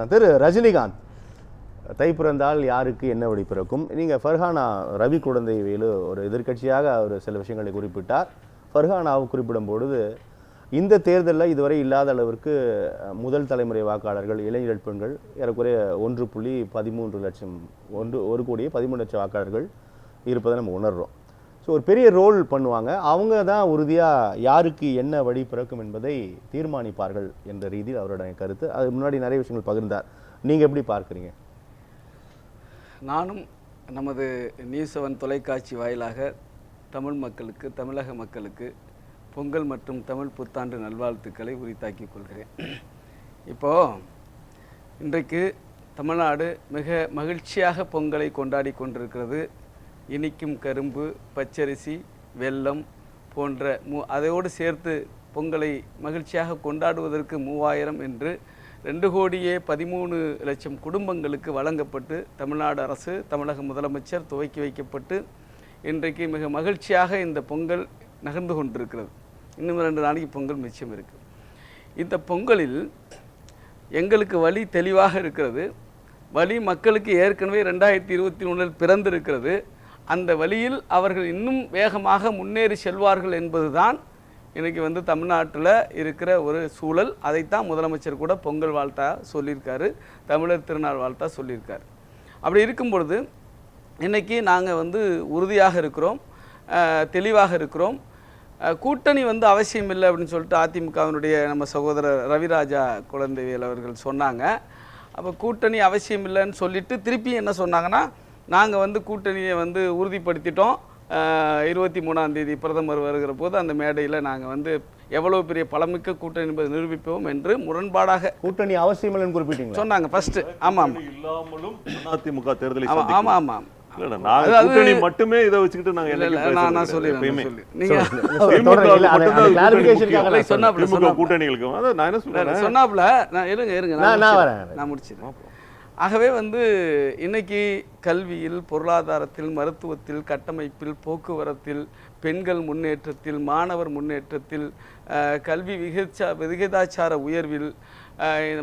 திரு ரஜினிகாந்த். தை பிறந்தால் யாருக்கு என்ன வழி பிறக்கும்? நீங்கள் ஃபர்ஹானா ரவி குழந்தை வேலு ஒரு எதிர்க்கட்சியாக அவர் சில விஷயங்களை குறிப்பிட்டார். ஃபர்ஹானாவை குறிப்பிடும் பொழுது இந்த தேர்தலில் இதுவரை இல்லாத அளவிற்கு முதல் தலைமுறை வாக்காளர்கள் இளைஞர் பெண்கள் ஏறக்குறைய ஒன்று புள்ளி பதிமூன்று லட்சம் ஒன்று ஒரு கோடியே பதிமூணு லட்சம் வாக்காளர்கள் இருப்பதை நம்ம உணர்கிறோம் ஸோ ஒரு பெரிய ரோல் பண்ணுவாங்க. அவங்க தான் உறுதியாக யாருக்கு என்ன வழி பிறக்கும் என்பதை தீர்மானிப்பார்கள் என்ற ரீதியில் அவருடைய கருத்து. அது முன்னாடி நிறைய விஷயங்கள் பகிர்ந்தார். நீங்கள் எப்படி பார்க்குறீங்க? நானும் நமது நியூஸ் செவன் தொலைக்காட்சி வாயிலாக தமிழ் மக்களுக்கு தமிழக மக்களுக்கு பொங்கல் மற்றும் தமிழ் புத்தாண்டு நல்வாழ்த்துக்களை உரித்தாக்கிக் கொள்கிறேன். இப்போது இன்றைக்கு தமிழ்நாடு மிக மகிழ்ச்சியாக பொங்கலை கொண்டாடி கொண்டிருக்கிறது. இனிக்கும் கரும்பு பச்சரிசி வெல்லம் போன்ற மூ அதையோடு சேர்த்து பொங்கலை மகிழ்ச்சியாக கொண்டாடுவதற்கு மூவாயிரம் என்று ரெண்டு கோடியே பதிமூணு லட்சம் குடும்பங்களுக்கு வழங்கப்பட்டு தமிழ்நாடு அரசு தமிழக முதலமைச்சர் துவக்கி வைக்கப்பட்டு இன்றைக்கு மிக மகிழ்ச்சியாக இந்த பொங்கல் நகர்ந்து கொண்டிருக்கிறது. இன்னும் ரெண்டு நாளைக்கு பொங்கல் மிச்சம் இருக்குது இந்த பொங்கலில் எங்களுக்கு வழி தெளிவாக இருக்கிறது. வழி மக்களுக்கு ஏற்கனவே ரெண்டாயிரத்தி இருபத்தி ஒன்றில் பிறந்திருக்கிறது. அந்த வழியில் அவர்கள் இன்னும் வேகமாக முன்னேறி செல்வார்கள் என்பதுதான் இன்றைக்கி வந்து தமிழ்நாட்டில் இருக்கிற ஒரு சூழல். அதைத்தான் முதலமைச்சர் கூட பொங்கல் வாழ்த்தா சொல்லியிருக்காரு தமிழர் திருநாள் வாழ்த்தா சொல்லியிருக்காரு. அப்படி இருக்கும் பொழுது இன்றைக்கி நாங்கள் வந்து உறுதியாக இருக்கிறோம் தெளிவாக இருக்கிறோம். கூட்டணி வந்து அவசியம் இல்லை அப்படின்னு சொல்லிட்டு அதிமுகவினுடைய நம்ம சகோதரர் ரவிராஜா குழந்தைவேல் அவர்கள் சொன்னாங்க. அப்போ கூட்டணி அவசியம் இல்லைன்னு சொல்லிட்டு திருப்பி என்ன சொன்னாங்கன்னா நாங்கள் வந்து கூட்டணியை வந்து உறுதிப்படுத்திட்டோம். இருபத்தி மூணாம் தேதி பிரதமர் வருகிற போது அந்த மேடையில் நாங்கள் வந்து எவ்வளோ பெரிய பலமிக்க கூட்டணி என்பதை நிரூபிப்போம் என்று முரண்பாடாக கூட்டணி அவசியம் இல்லைன்னு குறிப்பிட்டீங்களா? சொன்னாங்க. ஃபர்ஸ்ட் ஆமாம் இல்லாமலும் அதிமுக தேர்தலை ஆமாம். ஆமாம் மட்டுமே இதை வச்சுக்கிட்டு நாங்க. கூட்டணிகளுக்கும் நான் என்ன சொல்றேன்? சொன்னாப்புல நான் இருங்க இருங்க நான் நான் ஆகவே வந்து இன்னைக்கு கல்வியில் பொருளாதாரத்தில் மருத்துவத்தில் கட்டமைப்பில் போக்குவரத்தில் பெண்கள் முன்னேற்றத்தில் மாணவர் முன்னேற்றத்தில் கல்வி விகிதா விகிதாச்சார உயர்வில்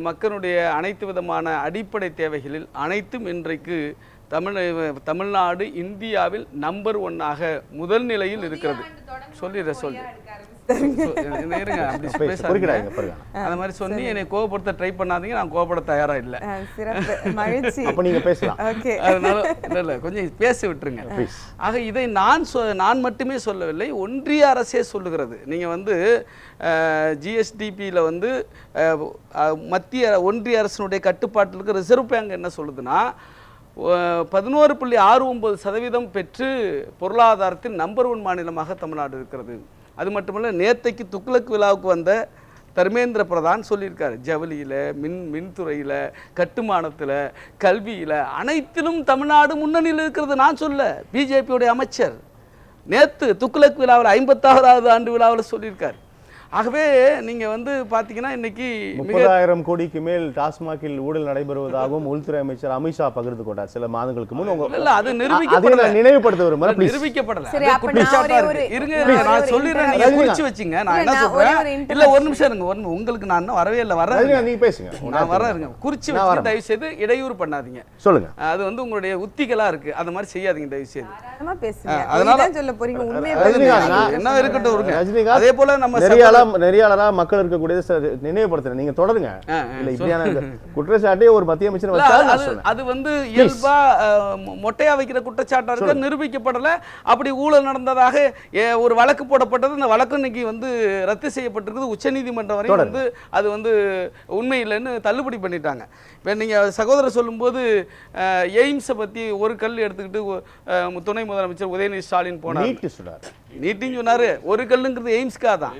மக்களுடைய அனைத்து விதமான அடிப்படை தேவைகளில் அனைத்தும் இன்றைக்கு தமிழ் தமிழ்நாடு இந்தியாவில் நம்பர் ஒன்னாக முதல் நிலையில் இருக்கிறது. சொல்லிடுறேன் சொல்லி அந்த மாதிரி சொல்லி என்னை கோவப்படுத்த ட்ரை பண்ணாதீங்க நான் கோவப்பட தயாரா இல்லை. ஆ, சிறப்பு. மகிழ்ச்சி. அப்போ நீங்கள் பேசலாம். ஓகே. அதனால இல்லை இல்லை கொஞ்சம் பேச விட்டுருங்க. ஆக இதை நான் சொ நான் மட்டுமே சொல்லவில்லை ஒன்றிய அரசே சொல்லுகிறது. நீங்கள் வந்து ஜிஎஸ்டிபியில் வந்து மத்திய ஒன்றிய அரசினுடைய கட்டுப்பாட்டில் இருக்க ரிசர்வ் பேங்க் என்ன சொல்லுதுன்னா பதினோரு புள்ளி ஆறு ஒன்பது சதவீதம் பெற்று பொருளாதாரத்தில் நம்பர் ஒன் மாநிலமாக தமிழ்நாடு இருக்கிறது. அது மட்டுமல்ல நேத்தைக்கு துக்ளக் விழாவுக்கு வந்த தர்மேந்திர பிரதான் சொல்லியிருக்காரு. ஜவுளியில் மின் மின்துறையில் கட்டுமானத்தில் கல்வியில் அனைத்திலும் தமிழ்நாடு முன்னணியில் இருக்கிறது. நான் சொல்ல பிஜேபியுடைய அமைச்சர் நேற்று துக்ளக் விழாவில் ஐம்பத்தாறாவது ஆண்டு விழாவில் சொல்லியிருக்கார். ஆகவே நீங்கள் வந்து பார்த்தீங்கன்னா இன்னைக்கு முப்பதாயிரம் கோடிக்கு மேல் டாஸ்மாகில் ஊழல் நடைபெறுவதாகவும் உள்துறை அமைச்சர் அமித்ஷா பகிர்ந்து கொண்டார். சில மாதங்களுக்கு முன் உங்க இல்ல அது நிரூபிக்கப்படல. நான் நினைவுபடுத்த ப்ளீஸ் நிரூபிக்கப்படல. இருங்க நான் சொல்லிடுறேன் internet- நீங்க குறிச்சு வச்சுங்க. நான் என்ன சொல்றேன்? இல்ல ஒரு நிமிஷம் இருங்க ஒரு உங்களுக்கு நான் இன்னும் வரவே இல்லை வரேன் நீங்க பேசுங்க. நான் வரேன் இருங்க. குறிச்சு வச்சு. தயவு செய்து இடையூறு பண்ணாதீங்க. சொல்லுங்க. அது வந்து உங்களுடைய உத்திகளா இருக்கு. அந்த மாதிரி செய்யாதீங்க தயவு செய்து தாராளமா பேசுங்க. ஆ, அதனால- என்ன இருக்கட்டும் அதே போல நம்ம நெறியாளா நெறியாளரா மக்கள் இருக்கக்கூடியது ச- நினைவுபடுத்துறேன். நீங்க தொடருங்க. இல்ல இப்படியான குற்றச்சாட்டே ஒரு மத்திய அமைச்சர் அது- வந்து இயல்பா மொட்டையா வைக்கிற குற்றச்சாட்டா இருக்கு நிரூபிக்கப்படல. அப்படி ஊழல் நடந்ததாக ஒரு வழக்கு போடப்பட்டது. அந்த வழக்கு இன்னைக்கு வந்து ரத்து செய்யப்பட்டிருக்குது. உச்சநீதிமன்றம் வரை தொடருங்க. வந்து அது வந்து உண்மை இல்லைன்னு தள்ளுபடி பண்ணிட்டாங்க. இப்போ நீங்க சகோதரர் சொல்லும்போது எய்ம்ஸை பத்தி ஒரு கல் எடுத்துக்கிட்டு துணை முதலமைச்சர் உதயநிதி ஸ்டாலின் போனார். நீட்டு சுடார் நீட்டின்னு சொன்னாரு. ஒரு கல்லுங்கிறது எய்ம்ஸ்க்காக தான்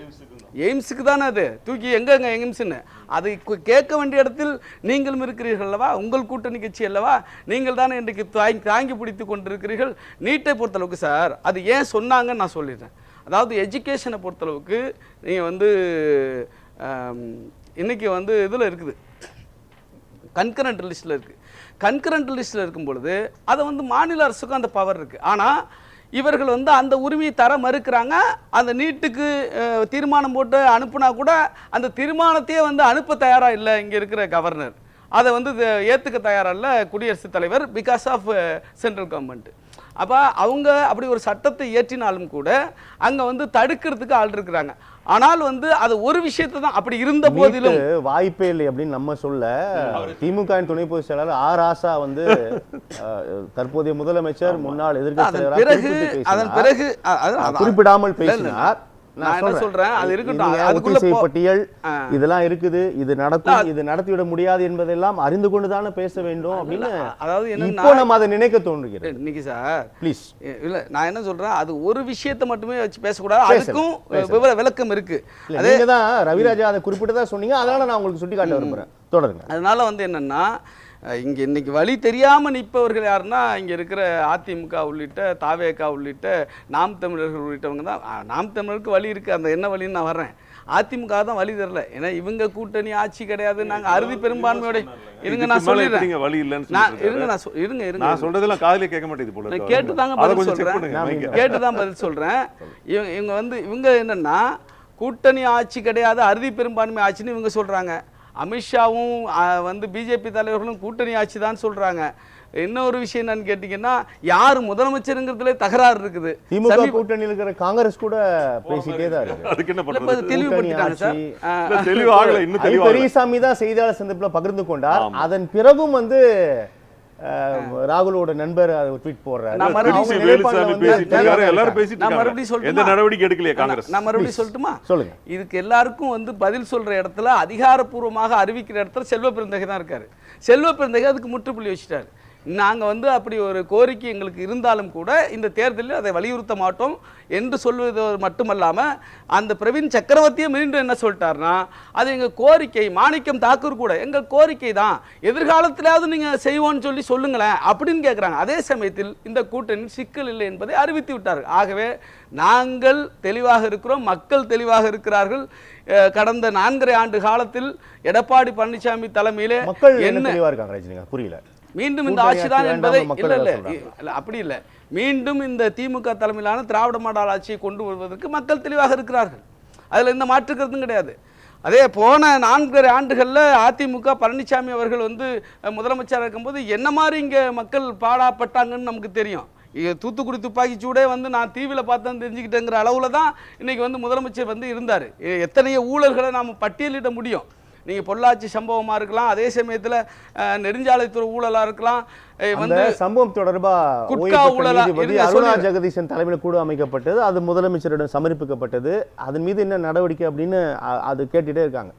எய்ம்ஸுக்கு தானே அது? தூக்கி எங்கெங்க எய்ம்ஸ்னு அதை கேட்க வேண்டிய இடத்தில் நீங்களும் இருக்கிறீர்கள் அல்லவா? உங்கள் கூட்டணி கட்சி அல்லவா? நீங்கள் தானே இன்றைக்கு தாங்கி தாங்கி பிடித்து கொண்டிருக்கிறீர்கள். நீட்டை பொறுத்தளவுக்கு சார் அது ஏன் சொன்னாங்கன்னு நான் சொல்லிடுறேன். அதாவது எஜுகேஷனை பொறுத்தளவுக்கு நீங்கள் வந்து இன்றைக்கி வந்து இதில் இருக்குது. கன்கரண்ட் லிஸ்ட்டில் இருக்குது கன்கரண்ட் லிஸ்ட்டில் இருக்கும் பொழுது அதை வந்து மாநில அரசுக்கும் அந்த பவர் இருக்குது ஆனால் இவர்கள் வந்து அந்த உரிமையை தர மறுக்கிறாங்க. அந்த நீட்டுக்கு தீர்மானம் போட்டு அனுப்புனா கூட அந்த தீர்மானத்தையே வந்து அனுப்ப தயாராக இல்லை இங்கே இருக்கிற கவர்னர் அதை வந்து ஏற்றுக்க தயாராக இல்லை குடியரசுத் தலைவர் பிகாஸ் ஆஃப் சென்ட்ரல் கவர்மெண்ட் அப்போ அவங்க அப்படி ஒரு சட்டத்தை இயற்றினாலும் கூட அங்க வந்து தடுக்கிறதுக்கு ஆள் இருக்கிறாங்க. ஆனால் வந்து அது ஒரு விஷயத்தை தான் அப்படி இருந்த போதிலும் வாய்ப்பே இல்லை அப்படின்னு நம்ம சொல்ல திமுக துணை பொதுச் செயலாளர் ஆர் ராசா வந்து அஹ், தற்போதைய முதலமைச்சர் முன்னாள் தலைவராக பிறகு அதன். பிறகு குறிப்பிடாமல் பேசினார். நான் என்ன சொல்றேன், அது இருக்கட்டும். அதுக்குள்ள பட்டியல். இதெல்லாம் இருக்குது. இது நடக்கும். இது நடத்திவிட முடியாது என்பதெல்லாம் அறிந்து கொண்டுதானே பேச வேண்டும் அப்படின்னு அதாவது இப்போ நம்ம அதை நினைக்க தோன்றுகிறது. இன்னைக்கு சார். ப்ளீஸ் இல்ல நான் என்ன சொல்றேன்? அது ஒரு விஷயத்தை மட்டுமே வச்சு பேசக்கூடாது. அதுக்கும். விவர விளக்கம் இருக்கு. நீங்க தான் ரவிராஜா அதை குறிப்பிட்டதா சொன்னீங்க. அதனால நான் உங்களுக்கு சுட்டி காட்ட விரும்புறேன். தொடருங்க. அதனால வந்து என்னன்னா இங்க இன்னைக்கு வழி தெரியாம நிற்பவர்கள் யாருன்னா இங்க இருக்கிற அதிமுக உள்ளிட்ட தாவேகா உள்ளிட்ட நாம் தமிழர்கள் உள்ளிட்டவங்க தான். நாம் தமிழருக்கு வழி இருக்கு. அந்த என்ன வழின்னு நான் வர்றேன். அதிமுக தான் வழி தரல. ஏன்னா இவங்க கூட்டணி ஆட்சி கிடையாது. நாங்க அறுதி பெரும்பான்மையோட இருங்க நான் சொல்லிடுறேன். வழி இல்லைன்னு நான் இருங்க நான் இருங்க இருங்க. நான் சொல்றதெல்லாம் காதுலயே கேட்க மாட்டேங்குது போல கேட்டு தாங்க பதில் சொல்றேன். கேட்டு தான் பதில் சொல்றேன். இவங்க இவங்க வந்து இவங்க என்னன்னா கூட்டணி ஆட்சி கிடையாது அறுதி பெரும்பான்மை ஆட்சின்னு இவங்க சொல்றாங்க. அமித்ஷாவும் வந்து பிஜேபி தலைவர்களும் கூட்டணி ஆட்சி தான் சொல்றாங்க. இன்னொரு விஷயம் என்னன்னு கேட்டீங்கன்னா யார் முதலமைச்சருங்கிறதுல தகராறு இருக்குது. திமுக கூட்டணியில் இருக்கிற காங்கிரஸ் கூட பேசிட்டே தான் இருக்கு. அதுக்கு என்ன பண்றது தெளிவுபடுத்திட்டாங்க சார். தெளிவாகல இன்னும் பெரியசாமி தான் செய்தியாளர் சந்திப்புல பகிர்ந்து கொண்டார். அதன் பிறகும் வந்து ராகுலோட நண்பர் அதை ஒரு ட்வீட் போடுறாரு. நான் மறுபடியும்? எந்த நடவடிக்கை எடுக்கலையா காங்கிரஸ்? நான் மறுபடியும் சொல்லட்டுமா? சொல்லுங்க. இதுக்கு எல்லாருக்கும் வந்து பதில் சொல்ற இடத்துல அதிகாரப்பூர்வமாக அறிவிக்கிற இடத்துல செல்வ பெருந்தகை தான் இருக்காரு. செல்வ பெருந்தகை அதுக்கு முற்றுப்புள்ளி வச்சுட்டாரு. நாங்க வந்து அப்படி ஒரு கோரிக்கை எங்களுக்கு இருந்தாலும் கூட இந்த தேர்தலில் அதை வலியுறுத்த மாட்டோம் என்று சொல்வது மட்டுமல்லாம அந்த பிரவீன் சக்கரவர்த்தியை மீண்டும் என்ன சொல்லிட்டாருன்னா அது எங்க கோரிக்கை மாணிக்கம் தாக்கூர் கூட எங்க கோரிக்கை தான். எதிர்காலத்திலாவது நீங்க செய்வோம்னு சொல்லி சொல்லுங்களேன் அப்படின்னு கேட்குறாங்க அதே சமயத்தில் இந்த கூட்டணி சிக்கல் இல்லை என்பதை அறிவித்து விட்டார்கள். ஆகவே நாங்கள் தெளிவாக இருக்கிறோம் மக்கள் தெளிவாக இருக்கிறார்கள். கடந்த நான்கரை ஆண்டு காலத்தில் எடப்பாடி பழனிசாமி தலைமையிலே மக்கள் என்ன புரியல. மீண்டும் இந்த கூட்டணி ஆட்சி தான் ஆட்சி என்பதை இல்ல இல்ல அப்படி இல்ல. மீண்டும் இந்த திமுக தலைமையிலான திராவிட மாடல் ஆட்சியை கொண்டு வருவதற்கு மக்கள் தெளிவாக இருக்கிறார்கள். அதுல எந்த மாற்று கருத்தும் கிடையாது. அதே போன நான்கரை ஆண்டுகள்ல அதிமுக பழனிசாமி அவர்கள் வந்து முதலமைச்சராக இருக்கும்போது என்ன மாதிரி இங்க மக்கள் பாடாப்பட்டாங்கன்னு நமக்கு தெரியும். தூத்துக்குடி துப்பாக்கி சூடே வந்து நான் டிவியில் பார்த்தேன் தெரிஞ்சுக்கிட்டேங்கிற அளவுல தான் இன்னைக்கு வந்து முதலமைச்சர் வந்து இருந்தார். எத்தனையோ ஊழல்களை நாம் பட்டியலிட முடியும். நீங்கள் பொள்ளாச்சி சம்பவமாக இருக்கலாம் அதே சமயத்தில் நெடுஞ்சாலைத்துறை ஊழலாக இருக்கலாம் வந்து சம்பவம் தொடர்பா குட்கா ஊழலா- அருணா. ஜெகதீசன் தலைமையில் குழு அமைக்கப்பட்டது அது முதலமைச்சரிடம் சமர்ப்பிக்கப்பட்டது அதன் மீது என்ன நடவடிக்கை அப்படின்னு அது கேட்டுட்டே இருக்காங்க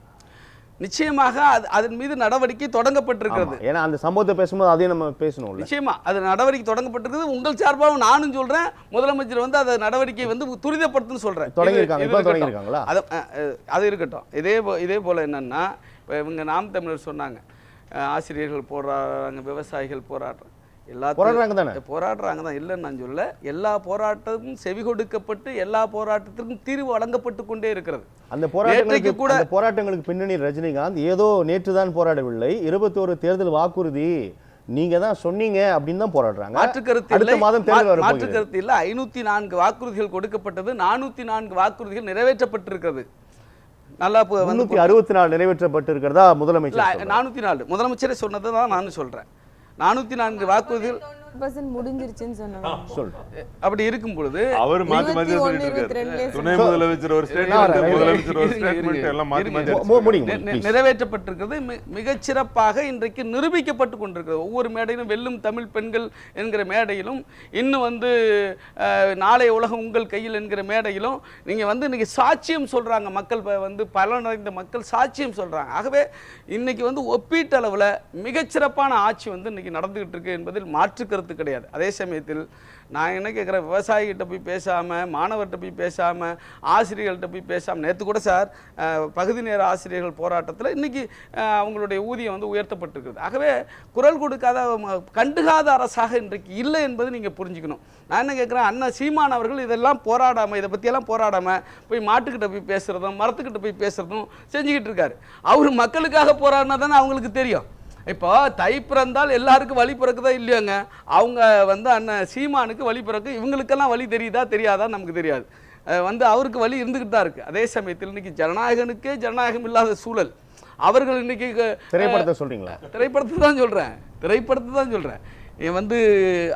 நிச்சயமாக அது அதன் மீது நடவடிக்கை தொடங்கப்பட்டிருக்கிறது. ஏன்னா அந்த சம்பவத்தை பேசும்போது அதையும் நம்ம பேசணும்ல. நிச்சயமா அது நடவடிக்கை தொடங்கப்பட்டிருக்கிறது. உங்கள் சார்பாகவும் நானும் சொல்றேன். முதலமைச்சர் வந்து அந்த நடவடிக்கை வந்து துரிதப்படுத்துன்னு சொல்றேன். தொடங்கியிருக்காங்க. அது அது இருக்கட்டும். இதே போ இதே போல என்னன்னா இப்போ இவங்க நாம் தமிழர் சொன்னாங்க. ஆசிரியர்கள் போராடுறாங்க விவசாயிகள் போராடுறாங்க. எல்லாத்தையும் போராடுறாங்க தானே? போராடுறாங்க தான். இல்லைன்னு நான் சொல்ல எல்லா போராட்டமும் செவி கொடுக்கப்பட்டு எல்லா போராட்டத்திற்கும் தீர்வு வழங்கப்பட்டு கொண்டே இருக்கிறது. அந்த போராட்டங்களுக்கு கூட- போராட்டங்களுக்கு பின்னணி ரஜினிகாந்த் ஏதோ நேற்று தான் போராடவில்லை. இருபத்தோரு தேர்தல் வாக்குறுதி நீங்க தான் சொன்னீங்க அப்படின்னு தான் போராடுறாங்க. மாற்று கருத்து அடுத்த இல்லை மாதம் தேர்தல் மா- மாற்று வரப்போகிறது கருத்து இல்லை. ஐநூத்தி நான்கு வாக்குறுதிகள் கொடுக்கப்பட்டது. நானூத்தி நான்கு வாக்குறுதிகள் நிறைவேற்றப்பட்டிருக்கிறது. நல்லா அறுபத்தி நாலு நிறைவேற்றப்பட்டு இருக்கிறதா முதலமைச்சர். நானூத்தி நாலு. முதலமைச்சரே சொன்னதை தான் நானும் சொல்றேன். நானூத்தி நான்கு வாக்குறுதிகள் பர்சன்ட் முடிஞ்சிருச்சுன்னு சொன்னாங்க அப்படி இருக்கும் பொழுது அவர் மாத்தி மாத்தி சொல்லிட்டு துணை முதலமைச்சர் ஒரு ஸ்டேட்மெண்ட். முதலமைச்சர் ஒரு ஸ்டேட்மெண்ட் எல்லாம் மாத்தி. மாத்தி. நிறைவேற்றப்பட்டிருக்கிறது மி- மிகச்சிறப்பாக இன்றைக்கு நிரூபிக்கப்பட்டு கொண்டிருக்கிறது. ஒவ்வொரு மேடையிலும் வெல்லும் தமிழ் பெண்கள் என்கிற மேடையிலும் இன்னும் வந்து நாளைய உலகம் உங்கள் கையில் என்கிற மேடையிலும் நீங்க வந்து இன்னைக்கு சாட்சியம் சொல்றாங்க. மக்கள் வந்து பலனடைந்த மக்கள் சாட்சியம் சொல்றாங்க. ஆகவே இன்னைக்கு வந்து ஒப்பீட்டளவில் மிகச்சிறப்பான ஆட்சி வந்து இன்னைக்கு நடந்துகிட்டு இருக்கு என்பதில் மாற்று கருத்து கிடையாது. அதே சமயத்தில் நான் என்ன கேட்குறேன் விவசாயிகிட்ட போய் பேசாமல் மாணவர்கிட்ட போய் பேசாமல் ஆசிரியர்கள்ட்ட போய் பேசாமல் நேற்று கூட சார் பகுதி நேர ஆசிரியர்கள் போராட்டத்தில் இன்றைக்கி அவங்களுடைய ஊதியம் வந்து உயர்த்தப்பட்டிருக்கிறது ஆகவே குரல் கொடுக்காத கண்டுகாத அரசாக இன்றைக்கு இல்லை என்பது நீங்கள் புரிஞ்சுக்கணும். நான் என்ன கேட்குறேன் அண்ணன் சீமான் அவர்கள் இதெல்லாம் போராடாமல் இதை பற்றியெல்லாம் போராடாமல் போய் மாட்டுக்கிட்ட போய் பேசுகிறதும் மரத்துக்கிட்ட போய் பேசுகிறதும் செஞ்சுக்கிட்டு இருக்காரு. அவர் மக்களுக்காக போராடினா தானே அவங்களுக்கு தெரியும். இப்போ தை பிறந்தால் எல்லாருக்கும் வழி பிறக்குதா இல்லையோங்க? அவங்க வந்து அண்ணன் சீமானுக்கு வழி பிறக்கு இவங்களுக்கெல்லாம் வழி தெரியுதா தெரியாதா நமக்கு தெரியாது. வந்து அவருக்கு வழி இருந்துக்கிட்டு தான் இருக்குது அதே சமயத்தில் இன்னைக்கு ஜனநாயகனுக்கே ஜனநாயகம் இல்லாத சூழல். அவர்கள் இன்னைக்கு க- திரைப்படத்தை சொல்றீங்களா? திரைப்படத்தை தான் சொல்கிறேன் திரைப்படத்தை தான் சொல்கிறேன் வந்து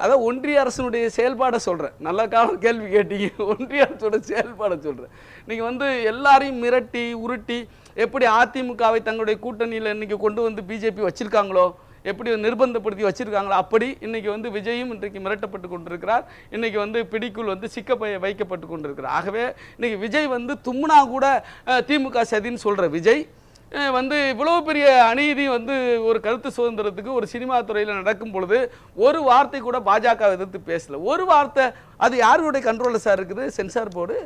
அதான் ஒன்றிய அரசினுடைய செயல்பாடை சொல்கிறேன் நல்ல காலம் கேள்வி கேட்டீங்க. ஒன்றிய அரசோட செயல்பாடை சொல்கிறேன் நீங்கள் வந்து எல்லாரையும் மிரட்டி உருட்டி எப்படி அதிமுகவை தங்களுடைய கூட்டணியில் இன்றைக்கி கொண்டு வந்து பிஜேபி வச்சுருக்காங்களோ எப்படி நிர்பந்தப்படுத்தி வச்சுருக்காங்களோ அப்படி இன்றைக்கி வந்து விஜயும் இன்றைக்கு மிரட்டப்பட்டு கொண்டிருக்கிறார். இன்றைக்கி வந்து பிடிக்குள் வந்து சிக்க வைக்கப்பட்டு கொண்டிருக்கிறார். ஆகவே இன்றைக்கி விஜய் வந்து தும்முனா கூட திமுக சதின்னு சொல்கிற விஜய் வந்து இவ்வளோ பெரிய அநீதி வந்து ஒரு கருத்து சுதந்திரத்துக்கு ஒரு சினிமா துறையில் நடக்கும் பொழுது ஒரு வார்த்தை கூட பாஜக எதிர்த்து பேசலை. ஒரு வார்த்தை அது யாருடைய கண்ட்ரோலில் சார் இருக்குது? Censor board.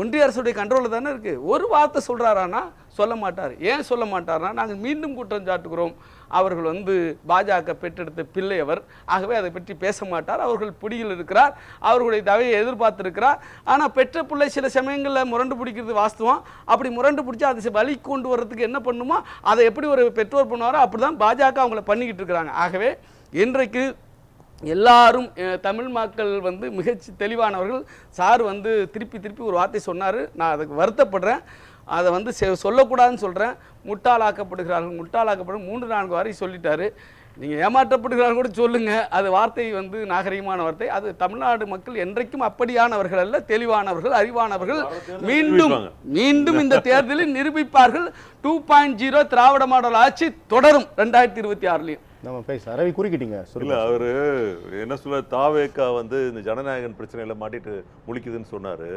ஒன்றிய அரசுடைய கண்ட்ரோலில் தானே இருக்குது ஒரு வார்த்தை சொல்கிறாரானா சொல்ல மாட்டார். ஏன் சொல்ல மாட்டார்னா நாங்கள் மீண்டும் குற்றம் சாட்டுகிறோம். அவர்கள் வந்து பாஜக பெற்றெடுத்த பிள்ளை அவர். ஆகவே அதை பற்றி பேச மாட்டார். அவர்கள் பிடியில் இருக்கிறார். அவர்களுடைய தவையை எதிர்பார்த்திருக்கிறார். ஆனால் பெற்ற பிள்ளை சில சமயங்களில் முரண்டு பிடிக்கிறது வாஸ்துவம். அப்படி முரண்டு பிடிச்சா அதை வழி கொண்டு வர்றதுக்கு என்ன பண்ணுமோ? அதை எப்படி ஒரு பெற்றோர் பண்ணுவாரோ அப்படி தான் பாஜக அவங்கள பண்ணிக்கிட்டு இருக்கிறாங்க. ஆகவே இன்றைக்கு எல்லாரும் தமிழ் மக்கள் வந்து மிகச் தெளிவானவர்கள். சார் வந்து திருப்பி திருப்பி ஒரு வார்த்தை சொன்னார். நான் அதுக்கு வருத்தப்படுறேன். அதை வந்து சொல்லக்கூடாதுன்னு சொல்கிறேன் முட்டாளாக்கப்படுகிறார்கள் முட்டாளாக்கப்படும் மூன்று நான்கு வாரி சொல்லிட்டாரு. நீங்கள் ஏமாற்றப்படுகிறார்கள் கூட சொல்லுங்கள் அது வார்த்தை வந்து நாகரிகமான வார்த்தை. அது தமிழ்நாடு மக்கள் என்றைக்கும் அப்படியானவர்கள் அல்ல தெளிவானவர்கள் அறிவானவர்கள். மீண்டும். மீண்டும் இந்த தேர்தலில் நிரூபிப்பார்கள். Two point zero Dravida model ஆட்சி தொடரும் ரெண்டாயிரத்தி இருபத்தி ஆறுலையும். நம்ம பேச ரவி குறுக்கிட்டீங்க இல்ல சொல்லுங்க அவரு என்ன சொல்ல தாவேக்கா வந்து இந்த ஜனநாயகன் பிரச்சனையில மாட்டிட்டு முழிக்குதுன்னு சொன்னாரு.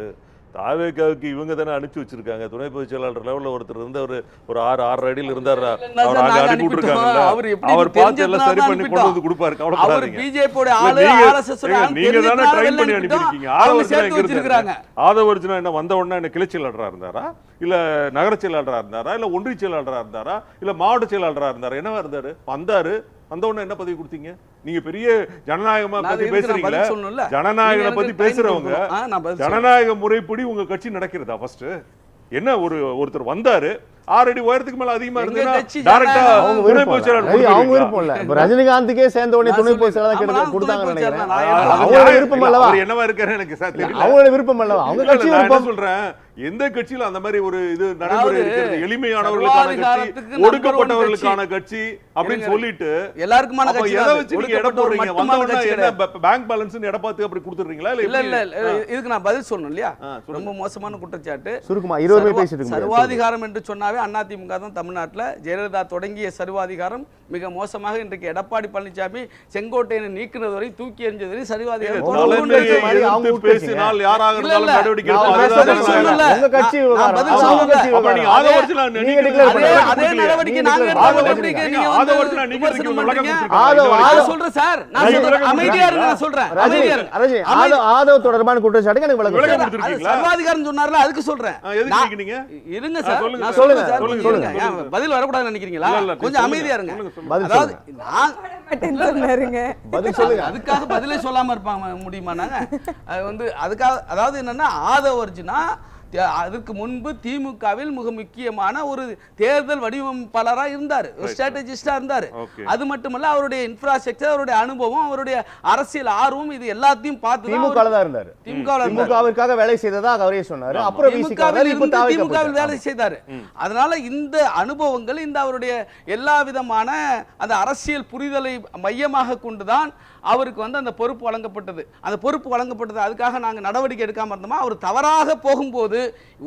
தாவேக்காவுக்கு இவங்க தானே அனுப்பிச்சு வச்சிருக்காங்க. துணை பொதுச் செயலாளர் லெவல்ல ஒருத்தர் இருந்து ஒரு ஒரு ஆறு ஆறு அடியில் இருந்தாரு? அவர் அங்க அனுப்பி விட்டுருக்காங்கல்ல அவர் எப்படி அவர் பார்த்து எல்லாம் சரி பண்ணி கொண்டு வந்து கொடுப்பாரு அவர் கவலைப்படாதீங்க. பிஜேபியோட ஆளு நீங்க- ஆர்எஸ்எஸ் ஏங்க, நீங்க தானே ட்ரை பண்ணி அனுப்பியிருக்கீங்க இருந்தாரு ஆதவர்ஜனா என்ன வந்த உடனே என்ன கிளை செயலாளரா இருந்தாரா? இல்ல நகர செயலாளரா இருந்தாரா இல்ல ஒன்றிய செயலாளரா இருந்தாரா இல்ல மாவட்ட செயலாளரா இருந்தாரா? என்னவா இருந்தாரு? வந்தாரு. வந்த உடனே என்ன பதவி கொடுத்தீங்க? நீங்க பெரிய ஜனநாயகமா பத்தி பேசுறீங்களே? நீங்க பத்தி பேசுறவங்க. ஜனநாயக முறைப்படி உங்க கட்சி நடக்கிறதா ஃபர்ஸ்ட் என்ன ஒரு ஒருத்தர் வந்தாரு ஆறு அடி உயரத்துக்கு மேல அதிகமா இருந்ததுன்னா ரஜினிகாந்துக்கே சேர்ந்த உடனே துணை கிடையாது நான் கொடுத்தாங்க நினைக்கிறேன் அவங்களோட. விருப்பம் இல்ல, அல்லவா? அவர் என்னவா இருக்காரு எனக்கு சார் தெரியல. அவங்களோட விருப்பம் அல்லவா? அவங்க சொல்றேன்? எந்த கட்சியில அந்த மாதிரி ஒரு இது நடைமுறை இருக்கிறது எளிமையானவர்களுக்கான கட்சி ஒடுக்கப்பட்டவர்களுக்கான கட்சி அப்படின்னு. சொல்லிட்டு எல்லாருக்குமான கட்சி எதை வச்சு. நீங்க எடை போடுறீங்க வந்த மட்டுமான உடனே கட்சி என்ன. பேங்க் பேலன்ஸ் எடை பார்த்து அப்படி கொடுத்துறீங்களா இல்ல இல்ல இதுக்கு நான் பதில் சொல்லணும் இல்லையா. ரொம்ப மோசமான குற்றச்சாட்டு சுருக்குமா இருபது பேசிட்டு. சர்வாதிகாரம் என்று சொன்னாவே அதிமுக தான் தமிழ்நாட்டுல ஜெயலலிதா தொடங்கிய சர்வாதிகாரம் மிக மோசமாக இன்றைக்கு எடப்பாடி பழனிசாமி செங்கோட்டையனை நீக்கினது வரை தூக்கி எறிஞ்சது வரை சர்வாதிகாரம். பேசினால் யாராக இருந்தாலும். நடவடிக்கை நான் எடுப்போம். பேசுறது அதுதான் பதில் ஜனநாயகம். சொல்லல. உங்க கட்சி நான் விவகாரம். பதில் அவங்க சொல்லல. கட்சி அப்ப நீங்க விவகாரம். ஆதவர்ஜனா நீங்க நீங்க declare அதே பண்ணல. அதே கொடுக்கலையே. நடவடிக்கை நீங்க நாங்க declare எடுத்தா பண்ணல. எப்படி நீங்க நீங்க ஆதவ வந்து ஒரிஜினல் நீங்க விமர்சனம் இதுக்கு விளக்கம் பண்றீங்க? கொடுத்திருக்கீங்க. ஆதவ- இந்த ஆதவ- நான் சொல்றேன் சார் நான் ரஜினி, சொல்றேன் விளக்கம் அமைதியா இருங்க நான் கொடுத்திருக்கீங்களா? சொல்றேன் ரஜினி அமைதியா இருங்க. ரஜினி அமைதி- ஆதவ் ஆதவ் தொடர்பான குற்றச்சாட்டுக்கு எனக்கு விளக்கம் விளக்கம் சொல்லுங்க. அது கொடுத்திருக்கீங்களா? சர்வாதிகாரம் சொன்னார்ல அதுக்கு சொல்றேன் எதுக்கு? இருங்க சார் சொல்லுங்க நான் சார். சொல்லுங்க சார் சொல்லுங்க, சொல்லுங்க சொல்லுங்க. ஏன் பதில் வரக்கூடாதுன்னு நினைக்கிறீங்களா கொஞ்சம். அமைதியா இருங்க அதாவது. நான் பதில் சொல்லுங்க அதுக்காக பதிலே சொல்லாம இருப்பாங்க முடியுமா நாங்க அது வந்து அதுக்காக அதாவது என்னன்னா ஆதவர்ஜுனா தே- அதுக்கு முன்பு திமுகவில் மிக முக்கியமான ஒரு தேர்தல் வடிவமைப்பாளரா இருந்தார். ஒரு ஸ்ட்ராட்டஜிஸ்டா இருந்தார். அது மட்டுமல்ல அவருடைய இன்ஃப்ராஸ்ட்ரக்சர் அவருடைய அனுபவம் அவருடைய அரசியல் ஆர்வம் இது எல்லாத்தையும் பார்த்து திமுக தான் இருந்தாரு. திமுகவிற்காக வேலை செய்ததா அவரே சொன்னாரு. அப்புறம் திமுகவில் வேலை. செய்தார். அதனால இந்த அனுபவங்கள் இந்த அவருடைய எல்லா விதமான அந்த அரசியல் புரிதலை மையமாக கொண்டுதான் அவருக்கு வந்து அந்த பொறுப்பு வழங்கப்பட்டது. அந்த பொறுப்பு வழங்கப்பட்டது அதுக்காக நாங்கள் நடவடிக்கை எடுக்காம இருந்தோமா அவர் தவறாக போகும்போது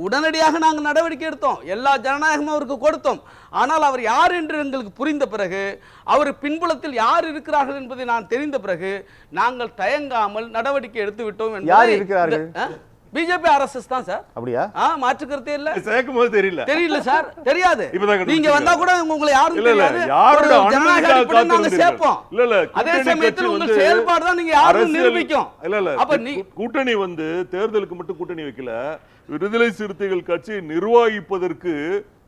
உடனடியாக நாங்கள் நடவடிக்கை எடுத்தோம். எல்லா ஜனநாயகமும் அவருக்கு கொடுத்தோம். ஆனால் அவர் யார் என்று எங்களுக்கு புரிந்த பிறகு அவர் பின்புலத்தில் யார் இருக்கிறார்கள் என்பதை நான் தெரிந்த பிறகு நாங்கள் தயங்காமல் நடவடிக்கை எடுத்து விட்டோம் யார் இருக்கிறார்கள்? பிஜேபி ஆர்எஸ்எஸ் தான் சார். அப்படியா? ஆ மாற்று கருத்தே இல்ல. சேர்க்கும் போது தெரியல. தெரியல சார். தெரியாது. நீங்க. வந்தா கூட உங்களை யாரும் தெரியாது. யாரோட ஒரு ஜனநாயக அனுமதிக்காக அடிப்படையில் நாங்க? சேர்ப்போம். இல்ல இல்ல அதே சமயத்தில் வந்து செயல்பாடு தான் நீங்க யாரும் நிரூபிக்கும். இல்ல இல்ல அப்ப கூட்டணி வந்து தேர்தலுக்கு மட்டும் கூட்டணி வைக்கல. விடுதலை சிறுத்தைகள் கட்சியை நிர்வகிப்பதற்கு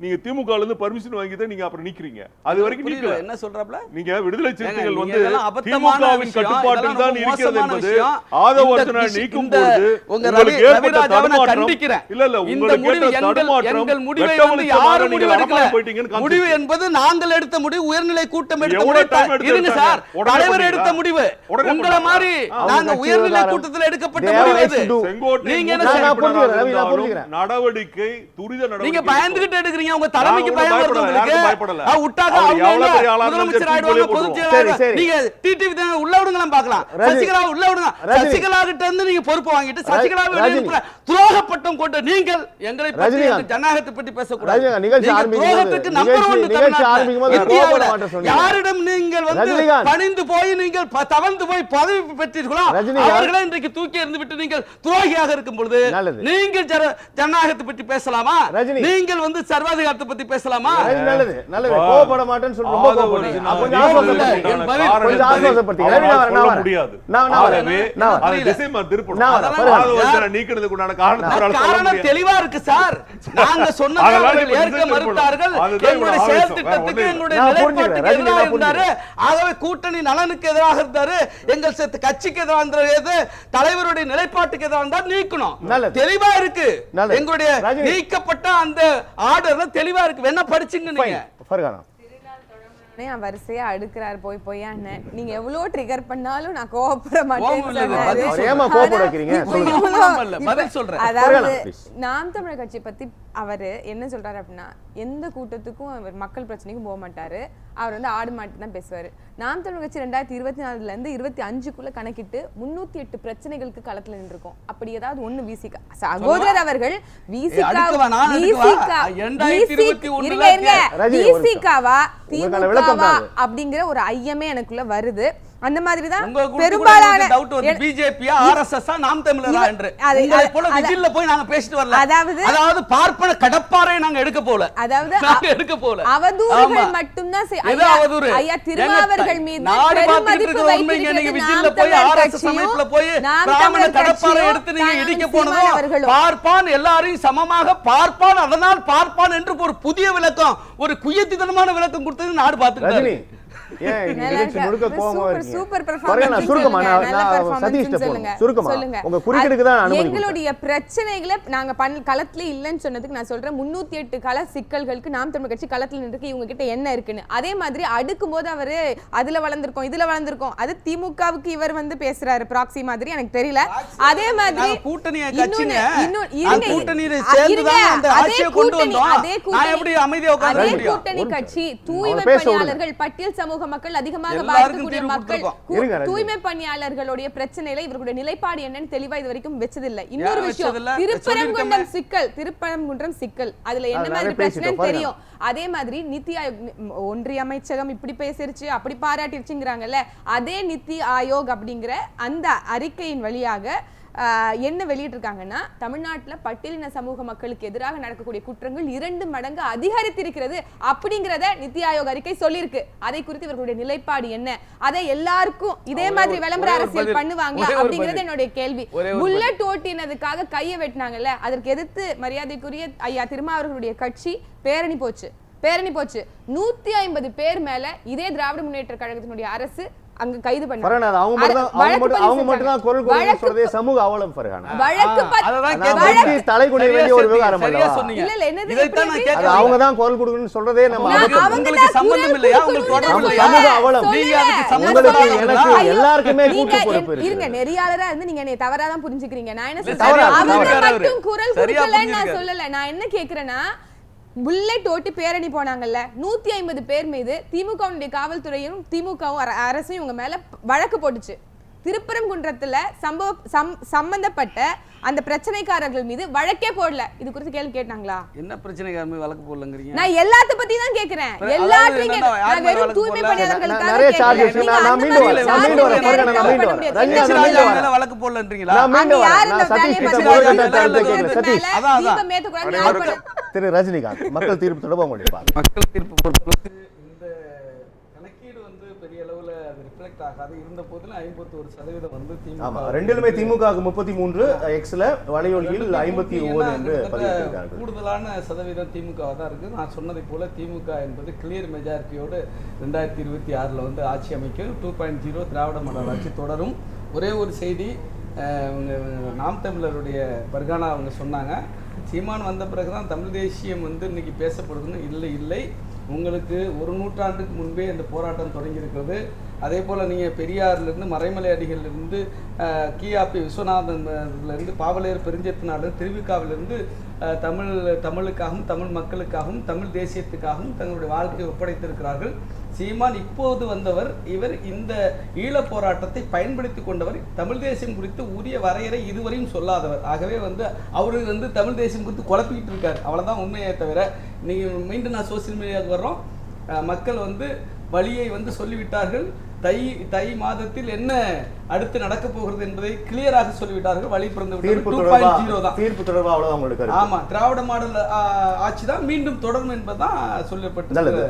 நீங்க திமுக இருந்து பர்மிஷன் வாங்கி தான் நீங்க அப்புறம் நிக்கிறீங்க அது வரைக்கும் நிக்கல என்ன சொல்றாப்ல நீங்க விடுதலை சிறுத்தைகள் நீங்க வந்து திமுகவின் கட்டுப்பாட்டில் தான் இருக்கிறது என்பது இந்த நீக்கும் உங்க உங்களுக்கு ஏற்பட்ட தடுமாற்றம். இல்ல இல்ல உங்களுக்கு முடிவு ஏற்பட்ட தடுமாற்றம் முடிவை வந்து யாரும் நீங்க முடிவு எடுக்கல முடிவு. என்பது நாங்கள் எடுத்த முடிவு உயர்நிலை கூட்டம் எடுத்த முடிவு இருங்க? சார் தலைவர்? எடுத்த முடிவு உங்களை? மாதிரி. நாங்க உயர்நிலை கூட்டத்தில் எடுக்கப்பட்ட முடிவு இது நீங்க என்ன. நடவடிக்கை துரித நீங்க நடவடிக்கை பயந்துகிட்டு எடுக்கிறீங்க பயப்படுறீங்க உங்க தலைமைக்கு பயம் வருது உங்களுக்கு பயப்படல. அவர் அவங்க முதலமைச்சர் சரி, ஆயிடுவாங்க பொதுச். செயலாளர். நீங்க டிடிவி தான் உள்ள விடுங்கலாம் பார்க்கலாம். சசிகலா உள்ள விடுங்க. சசிகலா கிட்ட இருந்து நீங்க பொறுப்பு வாங்கிட்டு சசிகலா ரஜினி. துரோகப்பட்டம் கொண்ட நீங்கள் எங்களை பற்றி ஜனநாயகத்தை பற்றி பேசக்கூடாது துரோகத்துக்கு one நிகழ்ச்சி தமிழ்நாட்டுல. யாரிடம் நீங்கள் வந்து. பணிந்து போய் நீங்கள் தவழ்ந்து போய் பதவி பெற்றீர்களோ. அவர்களை இன்றைக்கு தூக்கி எறிந்து விட்டு நீங்கள் துரோகியாக இருக்கும் பொழுது. நீங்கள் ஜன- ஜனநாயகத்தை பற்றி பேசலாமா. நீங்கள் வந்து சர்வாதிகாரத்தை பத்தி பேசலாமா? நல்லது நல்லது. கோவப்பட மாட்டேன்னு சொல்லி ரொம்ப. தெளிவா இருக்கு சார். நாங்க சொன்னதை ஏற்க. மறுத்தார்கள். எங்களுடைய செயல். திட்டத்துக்கு எங்களுடைய நிலைப்பாட்டுக்கு எதிராக இருந்தாரு. ஆகவே கூட்டணி நலனுக்கு எதிராக இருந்தாரு. எங்கள் சேர்த்து கட்சிக்கு எதிராக இருந்தது தலைவருடைய நிலைப்பாட்டுக்கு எதிராக இருந்தா நீக்கணும். தெளிவா இருக்கு. எங்களுடைய. நீக்கப்பட்ட அந்த ஆர்டர்ல தெளிவா இருக்கு. வேணா படிச்சுங்க நீங்க. ஃபர்கானா வரிசையா அடுக்குறாரு. போய் போயான்னு நீங்க எவ்வளவு ட்ரிகர் பண்ணாலும் நான் கோவப்பட சொல்றேன். அதாவது. நாம் தமிழர் கட்சி பத்தி அவரு என்ன சொல்றாரு அப்படின்னா எந்த கூட்டத்துக்கும் அவர் மக்கள் பிரச்சனைக்கும் போக மாட்டாரு. அவர் வந்து ஆடு மாட்டு தான் பேசுவாரு. நாம் தமிழர் கட்சி ரெண்டாயிரத்தி இருபத்தி நாலுல இருந்து இருபத்தி அஞ்சுக்குள்ள கணக்கிட்டு முன்னூத்தி எட்டு பிரச்சனைகளுக்கு களத்துல நின்றுருக்கோம். அப்படி ஏதாவது ஒண்ணு விசிகா சகோதரர் அவர்கள் விசிகா அடுக்க வேணாம், அடுக்க விசிகா வேணாம். 2021 இருங்க இருங்க. ரஜினி, ஒரு நிமிஷம். விசிகாவா திமுகவா. அப்படிங்கிற ஒரு ஐயமே எனக்குள்ள வருது. அந்த மாதிரி தான் பெரும்பாலான டவுட் வந்து பிஜேபி ஆர்எஸ்எஸ் நாம் தமிழரா என்று. உங்களை போல விஜில்ல போய் நாங்க பேசிட்டு வரல. அதாவது- அதாவது பார்ப்பன கடப்பாரை நாங்க எடுக்க போல. அதாவது நாங்க எடுக்க போல. அவதூறுகள் எது ஐயா- அவதூறு? ஐயா திருமாவர்கள் மீது நாடு இருக்கிற உண்மைங்க, நீங்க விஜில்ல போய் கட்சியும், அமைப்புல போய் நாம் பிராமண கட்சியும், எடுத்து நீங்க இடிக்க போனதும். பார்ப்பான் எல்லாரையும் சமமாக பார்ப்பான் அதனால் பார்ப்பான் என்று ஒரு புதிய விளக்கம் ஒரு குயத்தித்தனமான விளக்கம் கொடுத்தது நாடு பார்த்துக்கிட்டாரு. ஏன் இந்த நல்லா நிகழ்ச்சி இருக்கு. முழுக்க கோவமா சூப்பர், இருக்கீங்க சூப்பர் performance ஃபர்கானா, ன்னு சுருக்கமா சொல்லுங்க. நான் நல்ல நான் performance சதீஷ்ட ன்னு போகணும் சொல்லுங்க. சுருக்கமா சொல்லுங்க. உங்க குறுக்கீடுக்கு தான் அனுமதி கொடுத்தேன். எங்களுடைய பிரச்சனைகளை நாங்க பண் களத்துல இல்லைன்னு சொன்னதுக்கு நான் சொல்றேன் முன்னூத்தி எட்டு கள சிக்கல்களுக்கு நாம் தமிழ் கட்சி களத்துல நின்று இவங்க கிட்ட என்ன இருக்குன்னு அதே மாதிரி அடுக்கும் போது அவரு அதுல வளர்ந்திருக்கோம் இதுல வளர்ந்திருக்கோம் அது திமுகவுக்கு இவர் வந்து பேசுறாரு ப்ராக்சி மாதிரி எனக்கு தெரியல அதே மாதிரி கட்சிங்க. இருங்க, அதே ஆட்சியை கொண்டு கூட்டணி. அதே கட்சி. தூய்மை. பணியாளர்கள் பட்டியல் சமூக மக்கள் அதிகமாக பாதிக்கக்கூடிய மக்கள். தூய்மை பணியாளர்களுடைய பிரச்சனையில இவர்களுடைய நிலைப்பாடு என்னன்னு தெளிவா இது வரைக்கும் வச்சதில்லை இன்னொரு விஷயம்? திருப்பரங்குன்றம். சிக்கல் திருப்பரங்குன்றம் சிக்கல் அதுல என்ன மாதிரி பிரச்சனைன்னு. தெரியும் அதே மாதிரி நித்தி ஆயோக் ஒன்றிய அமைச்சகம் இப்படி பேசிருச்சு அப்படி பாராட்டிருச்சுங்கிறாங்கல்ல அதே நித்தி ஆயோக் அப்படிங்கிற அந்த அறிக்கையின் வழியாக என்ன வெளியிட்டிருக்காங்கன்னா தமிழ்நாட்டுல பட்டியலின சமூக மக்களுக்கு எதிராக நடக்கக்கூடிய குற்றங்கள் இரண்டு மடங்கு அதிகரித்திருக்கிறது அப்படிங்கிறத நித்தி ஆயோக் அறிக்கை சொல்லியிருக்கு. அதை குறித்து இவர்களுடைய நிலைப்பாடு என்ன? அதை எல்லாருக்கும் இதே மாதிரி விளம்பர அரசியல். பண்ணுவாங்க அப்படிங்கிறது. என்னுடைய கேள்வி. புல்லட் ஓட்டினதுக்காக கையை வெட்டினாங்கல்ல அதற்கு எதிர்த்து மரியாதைக்குரிய ஐயா திருமாவர்களுடைய கட்சி பேரணி போச்சு. பேரணி போச்சு. நூத்தி ஐம்பது பேர் மேல இதே திராவிட முன்னேற்ற கழகத்தினுடைய அரசு அங்க கைது பண்ணாங்க அவங்க மட்டும் தான் அவங்க அவங்க மட்டும் தான் குரல் சொல்றதே சமூக அவலம் வழக்கு அததான் தலை குனிய வேண்டிய ஒரு விவகாரம் சரியா அல்லவா? சொன்னீங்க. இல்ல, இல்ல, என்னது இதைத்தான் எப்படி நான் இருக்கு? அது கேட்கிறேன். அவங்க தான் குரல் கொடுக்கணும்னு சொல்றதே நம்ம நான் அபத்தம். அவங்க உங்களுக்கு தான் சம்பந்தம் இல்லையா? உங்களுக்கு தொடர்பு சொல்லல. இல்லையா? சமூக அவலம். நீங்க அதுக்கு. எனக்கு எல்லாருக்குமே கூட்டு பொறுப்பு என்- இருக்கு. இருங்க நெறியாளரா இருந்து நீங்க என்னை தவறா தான் புரிஞ்சுக்கிறீங்க நான் என்ன சொல்றேன் அவங்க. மட்டும் குரல் கொடுக்கலன்னு நான் புரிஞ்சுக்கிறாரு. சொல்லல நான் என்ன கேக்குறேன்னா புல்லட் ஓட்டி பேரணி போனாங்கல்ல. நூத்தி ஐம்பது பேர் மீது திமுகவுடைய காவல்துறையும் திமுகவும் அரசும் இவங்க மேல வழக்கு போட்டுச்சு. திருப்பரங்குன்றத்துல சம்பவ சம்- சம்பந்தப்பட்ட அந்த பிரச்சனைக்காரர்கள் மீது வழக்கே போடல. இது குறித்து கேள்வி கேட்டாங்களா? என்ன பிரச்சனைக்காரமே வழக்கு போடலங்கிறீங்க? நான் எல்லாத்த பத்தி தான் கேக்குறேன். எல்லாத்தையும் கேக்குறேன். நான் வெறும் வழக்கு தூய்மை? பணியாளர்களுக்காக நிறைய நீங்க நான் மீண்டும் வரேன். நான் மீண்டும் வரேன். பாருங்க நான் மீண்டும் ரஞ்சித் ராஜா மேல வழக்கு போடலன்றீங்களா? நான் மீண்டும் யார் வரேன். இந்த நான் சதீஷ் வேலையை கிட்ட மேல சதீஷ் அதான், அதான். திரு ரஜினிகாந்த் மக்கள் தீர்ப்பு தொடர்பு உங்களுடைய பார்வை. மக்கள் தீர்ப்பு பொறுத்தளவுக்கு இந்த கணக்கீடு வந்து பெரிய அளவுல அது ரிஃப்ளெக்ட் ஆகாது. இருந்த போதிலும் ஐம்பத்தோரு சதவீதம் வந்து திமுக ரெண்டிலுமே திமுகவுக்கு முப்பத்தி மூன்று எக்ஸ்ல வலையொலியில் ஐம்பத்தி ஒன்பது என்று கூடுதலான சதவீதம் திமுக தான் இருக்கு நான் சொன்னதை போல திமுக என்பது கிளியர் மெஜாரிட்டியோடு ரெண்டாயிரத்தி இருபத்தி ஆறில் வந்து ஆட்சி அமைக்கும். Two point zero Dravida model ஆட்சி தொடரும். ஒரே ஒரு செய்தி நாம் தமிழருடைய பர்கானா அவங்க சொன்னாங்க சீமான் வந்த பிறகு தான் தமிழ் தேசியம் வந்து இன்னைக்கு பேசப்படுதுன்னு இல்லை இல்லை. உங்களுக்கு ஒரு நூற்றாண்டுக்கு முன்பே இந்த போராட்டம் தொடங்கியிருக்கிறது. அதே போல் நீங்கள் பெரியார்லேருந்து மறைமலை அடிகள்லேருந்து கிஆபி விஸ்வநாதன்லேருந்து பாவலையர் பெருஞ்சத்தினாலும் திருவிக்காவிலிருந்து தமிழ் தமிழுக்காகவும் தமிழ் மக்களுக்காகவும் தமிழ் தேசியத்துக்காகவும் தங்களுடைய வாழ்க்கையை ஒப்படைத்திருக்கிறார்கள். சீமான் இப்போது வந்தவர் இவர் இந்த ஈழப் போராட்டத்தை பயன்படுத்தி கொண்டவர். தமிழ் தேசியம் குறித்து உரிய வரையறை இதுவரையும் சொல்லாதவர். ஆகவே வந்து அவரு வந்து தமிழ் தேசியம் குறித்து குழப்பிக்கிட்டு இருக்கார். அவ்வளோதான் உண்மையே தவிர நீங்கள் மீண்டும் நான் சோசியல் மீடியாவுக்கு வர்றோம். மக்கள் வந்து வழியை வந்து சொல்லிவிட்டார்கள். தை தை மாதத்தில் என்ன அடுத்து நடக்க போகிறது என்பதை கிளியராக சொல்லிவிட்டார்கள். வழி பிறந்து ஜீரோ தான். தீர்ப்பு தொடர்பா அவ்வளவுதான் உங்களுக்கு கருத்து. ஆமா திராவிட மாடல் ஆட்சி தான் மீண்டும் தொடரும் என்பதுதான் சொல்லப்பட்டு நல்லது.